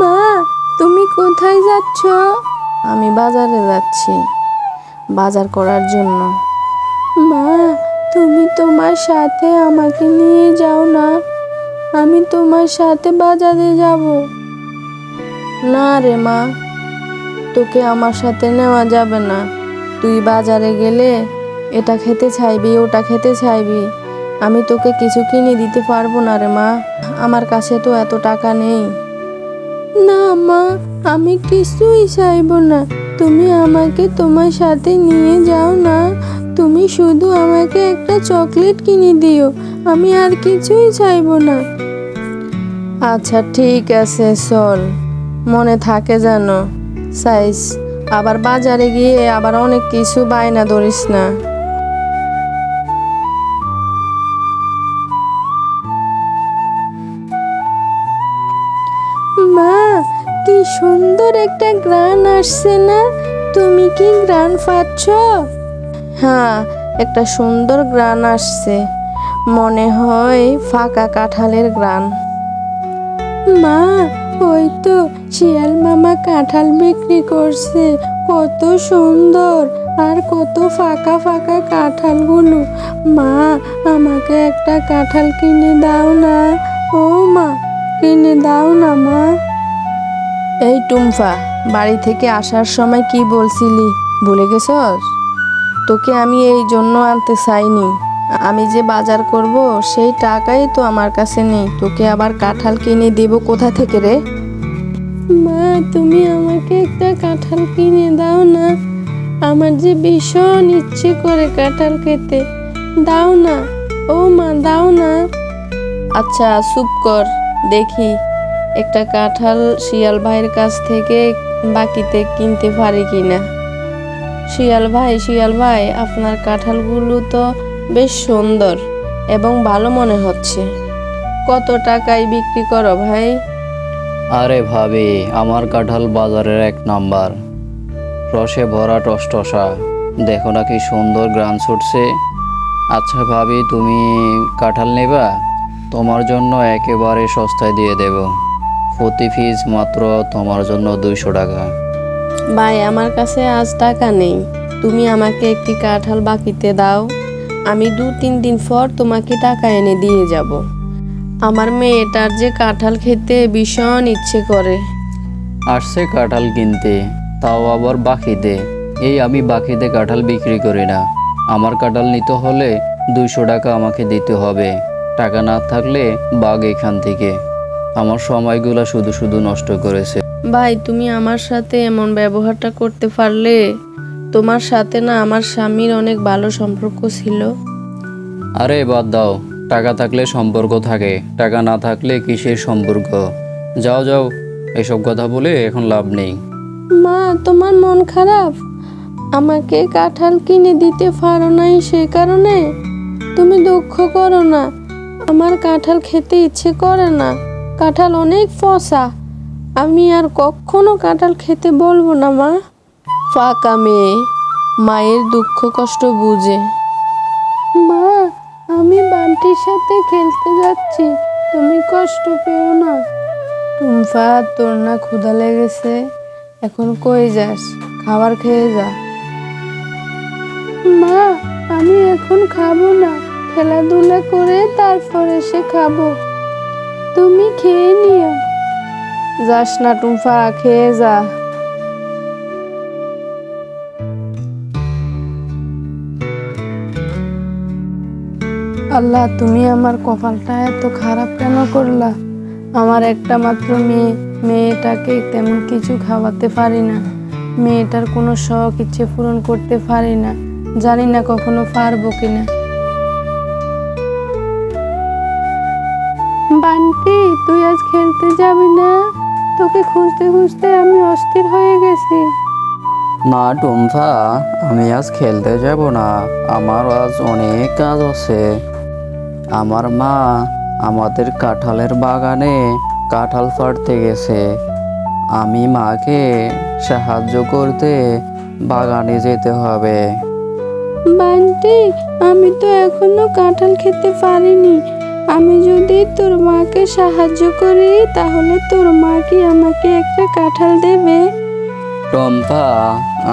মা তুমি কোথায় যাচ্ছ? আমি বাজারে যাচ্ছি। বাজার করার জন্য। মা তুমি তোমার সাথে আমাকে নিয়ে যাও না। আমি তোমার সাথে বাজারে যাব। না রে মা তোকে আমার সাথে নেওয়া যাবে না। তুই বাজারে গেলে এটা খেতে চাইবি ওটা খেতে চাইবি। আমি তোকে কিছু কিনে দিতে পারব না রে মা। আমার কাছে তো এত টাকা নেই। না মা আমি কিছুই চাইব না। তুমি আমাকে তোমার সাথে নিয়ে যাও না। তুমি শুধু আমাকে একটা চকলেট কিনে দিও। আমি আর কিছুই চাইব না। আচ্ছা ঠিক আছে চল। মনে থাকে জানো সাইজ আবার বাজারে গিয়ে আবার অনেক কিছু বায়না ধরিস না। সুন্দর একটা গ্রান আসছে না? তুমি কি গ্রান পাচ্ছ হ্যাঁ একটা সুন্দর গ্রান আসছে। মনে হয় ফাঁকা কাঁঠালের গ্রান। মা, ওই তো শিয়াল মামা কাঁঠাল বিক্রি করছে। কত সুন্দর আর কত ফাঁকা ফাঁকা কাঁঠালগুলো। মা, আমাকে একটা কাঁঠাল কিনে দাও না। ও মা, কিনে দাও না মা। এই টুম্ফা বাড়ি থেকে আসার সময় কি বলছিলি? ভুলে গেছস? তোকে আমি এই জন্য আনতে চাইনি। আমি যে বাজার করব সেই টাকাই তো আমার কাছে নেই। তোকে আবার কাঁঠাল কিনে দেব কোথা থেকে রে? মা তুমি আমাকে একটা কাঁঠাল কিনে দাও না। আমার যে ভীষণ ইচ্ছে করে কাঁঠাল খেতে। দাও না ও মা দাও না। আচ্ছা চুপ কর দেখি। একটা কাঁঠাল শিয়াল ভাইয়ের কাছ থেকে বাকিতে কিনতে পারি কিনা? শিয়াল ভাই শিয়াল ভাই, আপনার কাঁঠালগুলো তো বেশ সুন্দর এবং ভালো মনে হচ্ছে। কত টাকায় বিক্রি করো ভাই? আরে ভাবি, আমার কাঁঠাল বাজারের এক নাম্বার। রসে ভরা টসটসা। দেখো না কি সুন্দর গ্রান ছুটছে। আচ্ছা ভাবি, তুমি কাঁঠাল নেবা? তোমার জন্য একেবারে সস্তায় দিয়ে দেব। প্রতি পিস মাত্র তোমার জন্য দুইশো টাকা। ভাই আমার কাছে আজ টাকা নেই। তুমি আমাকে একটি কাঁঠাল বাকিতে দাও। আমি দু তিন দিন পর তোমাকে টাকা এনে দিয়ে যাব। আমার মেয়েটার যে কাঁঠাল খেতে ভীষণ ইচ্ছে করে। আসছে কাঁঠাল কিনতে তাও আবার বাকিতে। এই আমি বাকিতে কাঁঠাল বিক্রি করি না। আমার কাঁঠাল নিতে হলে দুইশো টাকা আমাকে দিতে হবে। টাকা না থাকলে বাঘ এখান থেকে। আমার সময়গুলো শুধু শুধু নষ্ট করেছে। ভাই তুমি আমার সাথে এমন ব্যবহারটা করতে পারলে? তোমার সাথে না আমার স্বামীর অনেক ভালো সম্পর্ক ছিল। আরে বাদ দাও। টাকা থাকলে সম্পর্ক থাকে টাকা না থাকলে কিসের সম্পর্ক? যাও যাও। এসব কথা বলে এখন লাভ নেই। মা তোমার মন খারাপ? আমাকে কাঁঠাল কিনে দিতে পারো নাই সে কারণে? তুমি দুঃখ করো না। আমার কাঁঠাল খেতে ইচ্ছে করে না। কাঁঠাল অনেক ফসা। আমি আর কখনো কাঁঠাল খেতে বলব না, মা। ফাঁকা মেয়ে, মায়ের দুঃখ কষ্ট বুঝে। মা, আমি বান্টির সাথে খেলতে যাচ্ছি। তুমি কষ্ট পেও না। টুম্পা তোর না ক্ষুধা লেগেছে। এখন কই যাস? খাবার খেয়ে যা। মা, আমি এখন খাব না। খেলাধুলা করে তারপর এসে খাব। তুমি খেয়ে নিও। যাস না টুম্পা, খেয়ে যা। আল্লাহ, তুমি আমার কপালটা এত খারাপ কেন করলা? আমার একটা মাত্র মেয়ে, মেয়েটাকে তেমন কিছু খাওয়াতে পারি না। মেয়েটার কোনো শখ ইচ্ছে পূরণ করতে পারি না। জানি না কখনো পারব কিনা। বান্টি তুই আজ খেলতে যাবি না? তোকে খুঁজতে খুঁজতে আমি অস্থির হয়ে গেছি। না টুম্পা আমি আজ খেলতে যাব না। আমার আজ অনেক কাজ আছে। আমার মা আমাদের কাঁঠালের বাগানে কাঁঠাল ফাড়তে গেছে। আমি মাকে সাহায্য করতে বাগানে যেতে হবে। বান্টি আমি তো এখনও কাঁঠাল খেতে পারিনি। আমি যদি তোর মাকে সাহায্য করি তাহলে তোর মা কি আমাকে একটা কাঁঠাল দেবে? টম্পা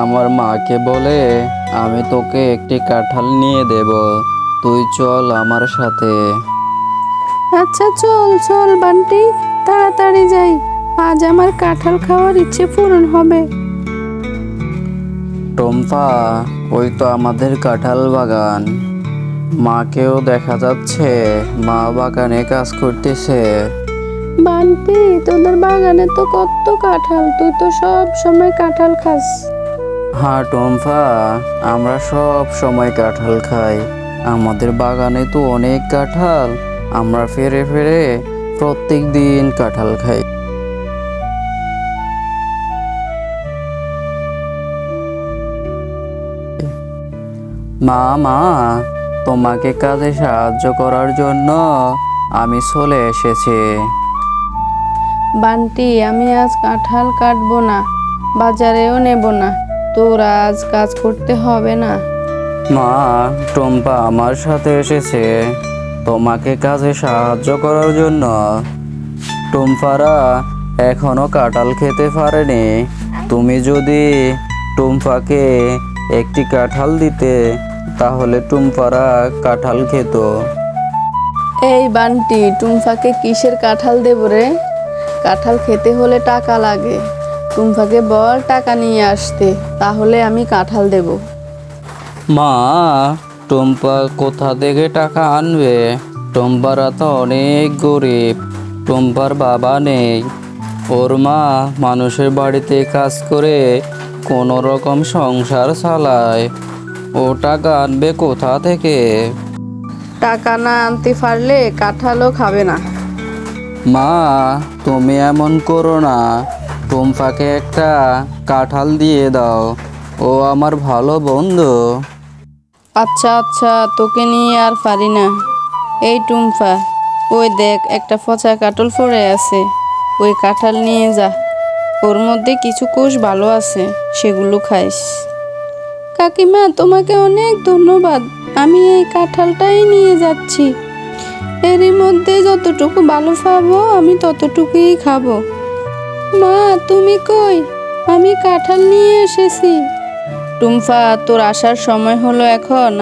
আমার মাকে বলে আমি তোকে একটি কাঁঠাল নিয়ে দেব। তুই চল আমার সাথে। আচ্ছা চল চল বান্টি তাড়াতাড়ি যাই। আজ আমার কাঁঠাল খাওয়ার ইচ্ছে পূরণ হবে। টম্পা ওই তো আমাদের কাঁঠাল বাগান। মাকেও দেখা যাচ্ছে। মা বাগানে কাজ করতেছে। বান্টি তোদের বাগানে তো কত কাঁঠাল তুই তো সব সময় কাঁঠাল খাস। হ্যাঁ টম্পা আমরা সব সময় কাঁঠাল খাই। আমাদের বাগানে তো অনেক কাঁঠাল আমরা ফেরে ফেরে প্রত্যেক দিন কাঁঠাল খাই। মা মা তোমাকে কাজে সাহায্য করার জন্য আমি চলে এসেছি। বান্টি আমি আজ কাঁঠাল কাটবো না বাজারেও নেব না তোর আজ কাজ করতে হবে না। মা টম্পা আমার সাথে এসেছে তোমাকে কাজে সাহায্য করার জন্য। টুম্পারা এখনও কাঁঠাল খেতে পারেনি তুমি যদি টুম্পাকে একটি কাঁঠাল দিতে তাহলে টুম্পারা কাঁঠাল খেত। এই বান্টি টুম্ফাকে কিসের কাঁঠাল দেব রে? কাঁঠাল খেতে হলে টাকা লাগে। টুম্ফাকে বল টাকা নিয়ে আসতে তাহলে আমি কাঁঠাল দেব। মা টুম্পা কোথা থেকে টাকা আনবে? টুম্পারা তো অনেক গরিব টুম্পার বাবা নেই। ওর মা মানুষের বাড়িতে কাজ করে কোনো রকম সংসার চালায়। ও টাকা আনবে কোথা থেকে? টাকা না আনতে পারলে কাঁঠালও খাবে না। মা তুমি এমন করো না। টুম্পাকে একটা কাঁঠাল দিয়ে দাও। ও আমার ভালো বন্ধু। আচ্ছা আচ্ছা তোকে নিয়ে আর পারি না। এই টুম্পা ওই দেখ একটা পচা কাটল পড়ে আছে। ওই কাঁঠাল নিয়ে যা। ওর মধ্যে কিছু কোষ ভালো আছে সেগুলো খাইস। কাকিমা, তোমাকে অনেক ধন্যবাদ। আমি এই কাঁঠালটাই নিয়ে যাচ্ছি। এরই মধ্যে যতটুকু ভালো পাবো, আমি ততটুকুই খাব। মা, তুমি কই? আমি কাঁঠাল নিয়ে এসেছি। টুম্পা তোর আসার সময় হলো এখন।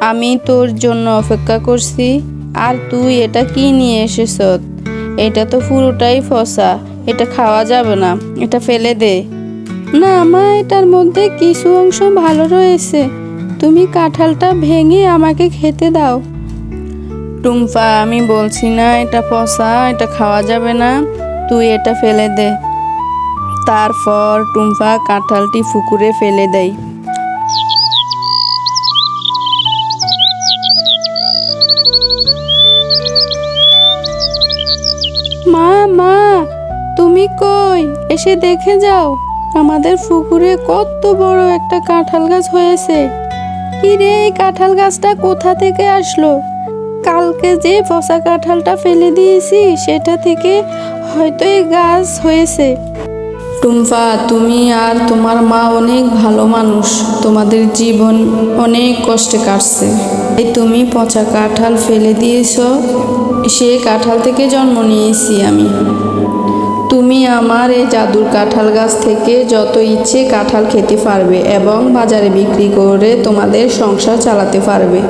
আমি তোর জন্য অপেক্ষা করছি। আর তুই এটা কি নিয়ে এসেছ? এটা তো পুরোটাই ফসা। এটা খাওয়া যাবে না। এটা ফেলে দে। না, মা, এটার মধ্যে কিছু অংশ ভালো রয়েছে। তুমি কাঁঠালটা ভেঙে আমাকে খেতে দাও। টুম্পা, আমি বলছি না, এটা পচা, এটা খাওয়া যাবে না। তুই এটা ফেলে দে। তারপর টুম্পা কাঁঠালটি পুকুরে ফেলে দেয়। মা মা, তুমি কই? এসে দেখে যাও। আমাদের পুকুরে কত বড় একটা কাঁঠাল গাছ হয়েছে। কি রে, এই কাঁঠাল গাছটা কোথা থেকে আসলো? কালকে যে পচা কাঁঠালটা ফেলে দিয়েছি, সেটা থেকে হয়তো এই গাছ হয়েছে। টুম্পা, তুমি আর তোমার মা অনেক ভালো মানুষ। তোমাদের জীবন অনেক কষ্টে কাটছে। এই তুমি পচা কাঁঠাল ফেলে দিয়েছ সেই কাঁঠাল থেকে জন্ম নিয়েছি আমি। তুমি আমার এই জাদুর কাঁঠাল গাছ থেকে যত ইচ্ছে কাঁঠাল খেতে পারবে এবং বাজারে বিক্রি করে তোমাদের সংসার চালাতে পারবে।